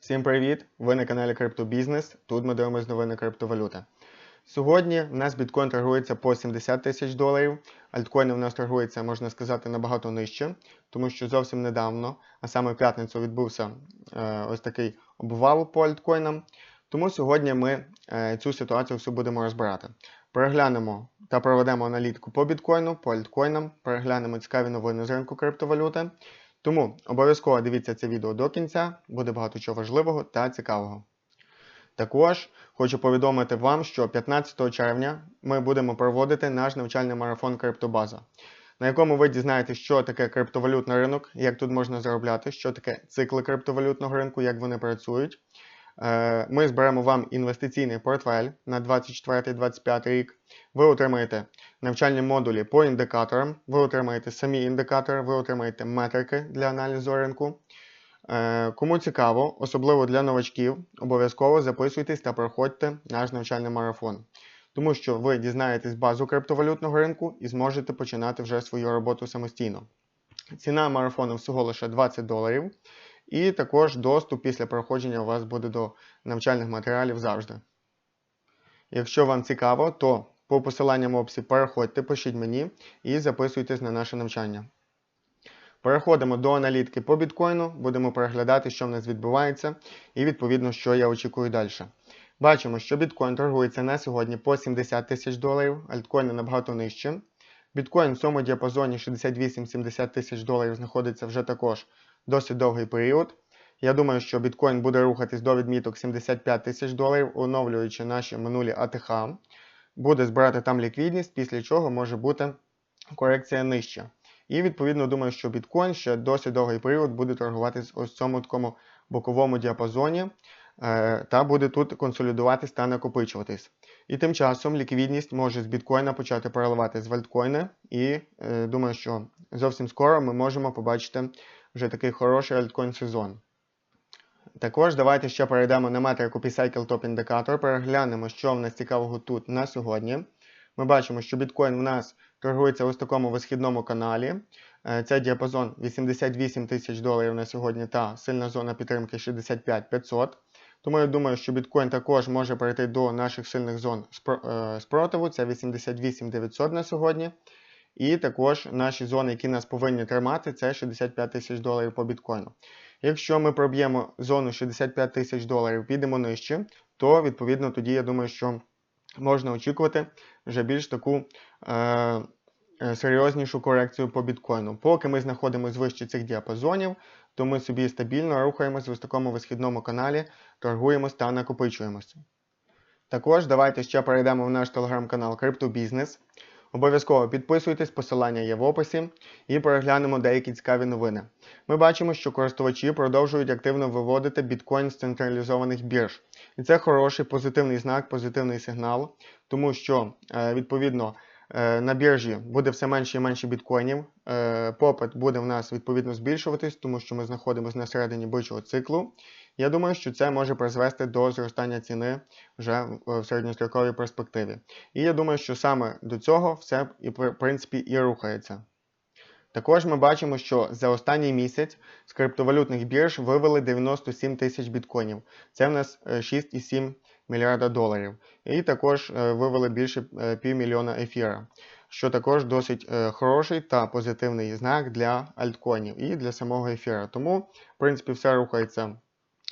Всім привіт! Ви на каналі Криптобізнес. Тут ми дивимося новини криптовалюти. Сьогодні в нас біткоін торгується по 70 тисяч доларів. Альткоїни в нас торгуються, можна сказати, набагато нижче, тому що зовсім недавно, а саме в п'ятницю, відбувся е, ось такий обвал по альткоїнам. Тому сьогодні ми е, цю ситуацію всю будемо розбирати. Переглянемо та проведемо аналітику по біткоїну, по альткоїнам, переглянемо цікаві новини з ринку криптовалюти. Тому обов'язково дивіться це відео до кінця, буде багато чого важливого та цікавого. Також хочу повідомити вам, що 15 червня ми будемо проводити наш навчальний марафон Криптобаза, на якому ви дізнаєтесь, що таке криптовалютний ринок, як тут можна заробляти, що таке цикли криптовалютного ринку, як вони працюють. Е, Ми зберемо вам інвестиційний портфель на 24-25 рік. Ви отримаєте навчальні модулі по індикаторам, ви отримаєте самі індикатори, ви отримаєте метрики для аналізу ринку. Е, Кому цікаво, особливо для новачків, обов'язково записуйтесь та проходьте наш навчальний марафон, тому що ви дізнаєтесь базу криптовалютного ринку і зможете починати вже свою роботу самостійно. Ціна марафону всього лише 20 доларів, і також доступ після проходження у вас буде до навчальних матеріалів завжди. Якщо вам цікаво, то по посиланням в описі переходьте, пишіть мені і записуйтесь на наше навчання. Переходимо до аналітики по біткоїну, будемо переглядати, що в нас відбувається, і відповідно, що я очікую далі. Бачимо, що біткоін торгується на сьогодні по 70 тисяч доларів, альткоїни набагато нижче. Біткоін в цьому діапазоні 68-70 тисяч доларів знаходиться вже також досить довгий період. Я думаю, що біткоін буде рухатись до відміток 75 тисяч доларів, оновлюючи наші минулі АТХ. Буде збирати там ліквідність, після чого може бути корекція нижча. І відповідно думаю, що біткоін ще досить довгий період буде торгуватись ось в цьому такому боковому діапазоні та буде тут консолідуватись та накопичуватись. І тим часом ліквідність може з біткоїна почати переливатись в альткоїни, і е, думаю, що зовсім скоро ми можемо побачити вже такий хороший альткоін сезон. Також давайте ще перейдемо на метрику P-Cycle Top Indicator, переглянемо, що в нас цікавого тут на сьогодні. Ми бачимо, що біткоін в нас торгується ось такому висхідному каналі. Е, Це діапазон 88 тисяч доларів на сьогодні та сильна зона підтримки 65 500. Тому я думаю, що біткоін також може перейти до наших сильних зон е, спротиву. Це 88 900 на сьогодні. І також наші зони, які нас повинні тримати, це 65 тисяч доларів по біткоїну. Якщо ми проб'ємо зону 65 тисяч доларів, підемо нижче, то відповідно тоді я думаю, що можна очікувати вже більш таку е, е, серйознішу корекцію по біткоїну. Поки ми знаходимося вище цих діапазонів, то ми собі стабільно рухаємося в такому висхідному каналі, торгуємось та накопичуємося. Також давайте ще перейдемо в наш телеграм-канал Криптобізнес. Обов'язково підписуйтесь, посилання є в описі і переглянемо деякі цікаві новини. Ми бачимо, що користувачі продовжують активно виводити біткоін з централізованих бірж. І це хороший позитивний знак, позитивний сигнал, тому що е, відповідно на біржі буде все менше і менше біткоїнів. е, Попит буде в нас відповідно збільшуватись, тому що ми знаходимося на середині бичого циклу. Я думаю, що це може призвести до зростання ціни вже в в середньостроковій перспективі. І я думаю, що саме до цього все і в принципі і рухається. Також ми бачимо, що за останній місяць з криптовалютних бірж вивели 97 тисяч біткоїнів. Це в нас е, 6,7 мільярда доларів. І також е, вивели більше е, півмільйона ефіра, що також досить е, хороший та позитивний знак для альткоїнів і для самого ефіра. Тому, в принципі, все рухається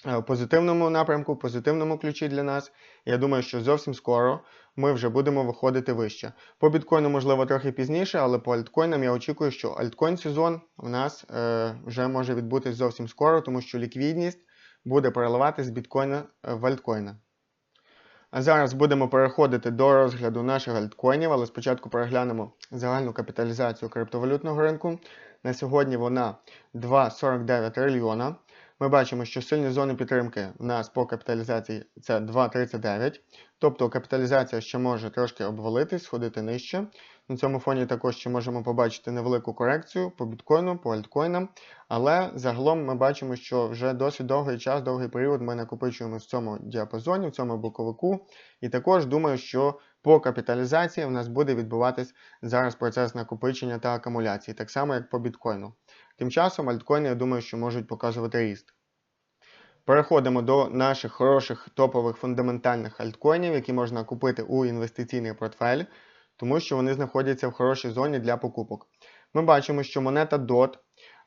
в позитивному напрямку, в позитивному ключі для нас. Я думаю, що зовсім скоро ми вже будемо виходити вище. По біткоїну, можливо, трохи пізніше, але по альткоїнам я очікую, що альткоін сезон у нас е, вже може відбутись зовсім скоро, тому що ліквідність буде переливатись з біткоїна в альткоїни. А зараз будемо переходити до розгляду наших альткоїнів, але спочатку переглянемо загальну капіталізацію криптовалютного ринку. На сьогодні вона 2,49 трильйона. Ми бачимо, що сильні зони підтримки в нас по капіталізації це 2,39. Тобто капіталізація ще може трошки обвалитись, сходити нижче. На цьому фоні також ще можемо побачити невелику корекцію по біткоїну, по альткоїнам. Але загалом ми бачимо, що вже досить довгий час, довгий період ми накопичуємо в цьому діапазоні, в цьому боковику. І також думаю, що по капіталізації в нас буде відбуватись зараз процес накопичення та акумуляції, так само як по біткоїну. Тим часом альткоїни, я думаю, що можуть показувати ріст. Переходимо до наших хороших топових фундаментальних альткоїнів, які можна купити у інвестиційний портфель, тому що вони знаходяться в хорошій зоні для покупок. Ми бачимо, що монета DOT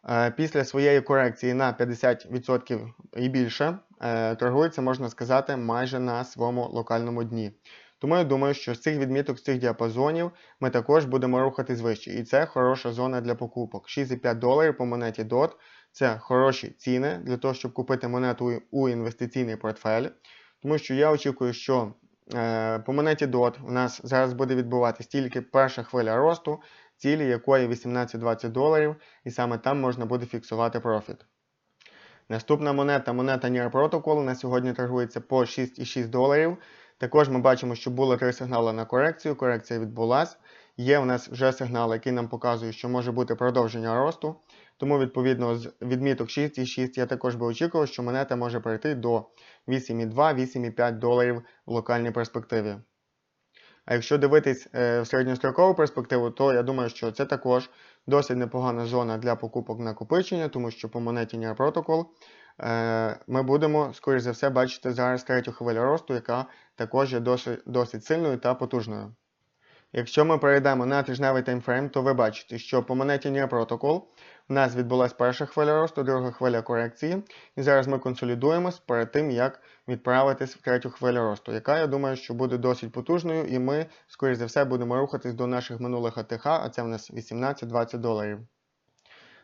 е, після своєї корекції на 50% і більше е, торгується, можна сказати, майже на своєму локальному дні. Тому я думаю, що з цих відміток, з цих діапазонів ми також будемо рухатись вище. І це хороша зона для покупок. 6,5 доларів по монеті DOT це хороші ціни для того, щоб купити монету у інвестиційний портфель. Тому що я очікую, що по монеті DOT у нас зараз буде відбуватись тільки перша хвиля росту, цілі якої 18-20 доларів, і саме там можна буде фіксувати профіт. Наступна монета монета NIR Protocol на сьогодні торгується по 6,6 доларів. Також ми бачимо, що було три сигнали на корекцію. Корекція відбулася. Є у нас вже сигнал, який нам показує, що може бути продовження росту. Тому, відповідно, з відміток 6,6 я також би очікував, що монета може перейти до 8,2-8,5 доларів в локальній перспективі. А якщо дивитись е, в середньострокову перспективу, то я думаю, що це також досить непогана зона для покупок накопичення, тому що по монеті NIR Protocol е, ми будемо, скоріш за все, бачити зараз третю хвилю росту, яка також є досить, досить сильною та потужною. Якщо ми перейдемо на тижневий таймфрейм, то ви бачите, що по монеті NIR Protocol у нас відбулася перша хвиля росту, друга хвиля корекції. І зараз ми консолідуємось перед тим, як відправитись в третю хвилю росту, яка, я думаю, що буде досить потужною, і ми, скоріш за все, будемо рухатись до наших минулих АТХ, а це в нас 18-20 доларів.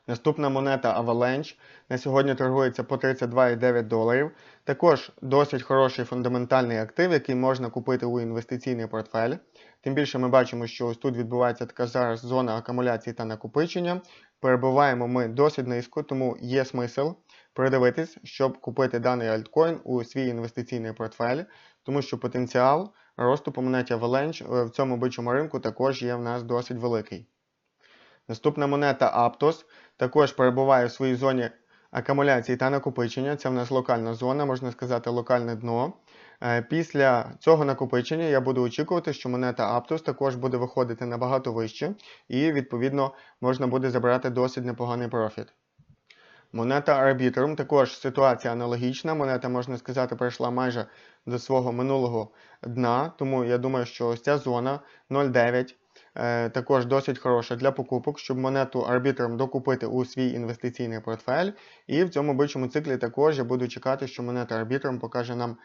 Наступна монета Avalanche на сьогодні торгується по 32,9 доларів. Також досить хороший фундаментальний актив, який можна купити у інвестиційний портфель. Тим більше ми бачимо, що ось тут відбувається така зараз зона акумуляції та накопичення. Перебуваємо ми досить низько, тому є смисл придивитись, щоб купити даний альткоін у свій інвестиційний портфель, тому що потенціал росту по монеті Avalanche в цьому бичому ринку також є в нас досить великий. Наступна монета Aptos також перебуває в своїй зоні акумуляції та накопичення. Це в нас локальна зона, можна сказати, локальне дно. Е, після цього накопичення я буду очікувати, що монета Aptos також буде виходити набагато вище, і, відповідно, можна буде забрати досить непоганий профіт. Монета Arbitrum також ситуація аналогічна. Монета, можна сказати, прийшла майже до свого минулого дна, тому я думаю, що ось ця зона 0,9 е, також досить хороша для покупок, щоб монету Arbitrum докупити у свій інвестиційний портфель. І в цьому бичому циклі також я буду чекати, що монета Arbitrum покаже нам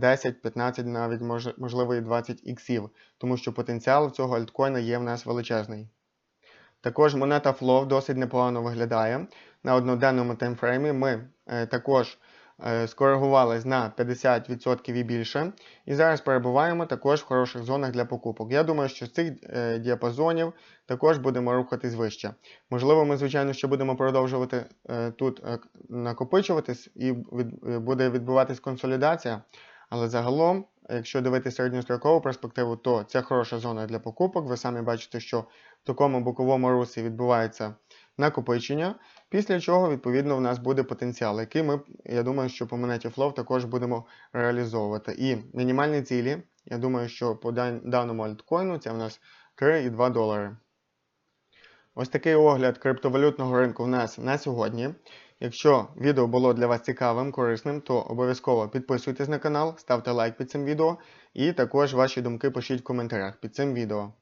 10, 15, навіть можливо і 20 іксів, тому що потенціал цього альткоїна є в нас величезний. Також монета Flow досить непогано виглядає. На одноденному таймфреймі ми е, також е, скоригувались на 50% і більше. І зараз перебуваємо також в хороших зонах для покупок. Я думаю, що з цих е, діапазонів також будемо рухатись вище. Можливо, ми, звичайно, ще будемо продовжувати е, тут накопичуватись і буде відбуватись консолідація. Але загалом, якщо дивитися середньострокову перспективу, то це хороша зона для покупок. Ви самі бачите, що в такому боковому русі відбувається накопичення, після чого, відповідно, в нас буде потенціал, який ми, я думаю, що по монеті Flow також будемо реалізовувати. І мінімальні цілі, я думаю, що по даному альткоїну це в нас 3,2 долари. Ось такий огляд криптовалютного ринку в нас на сьогодні. Якщо відео було для вас цікавим, корисним, то обов'язково підписуйтесь на канал, ставте лайк під цим відео і також ваші думки пишіть в коментарях під цим відео.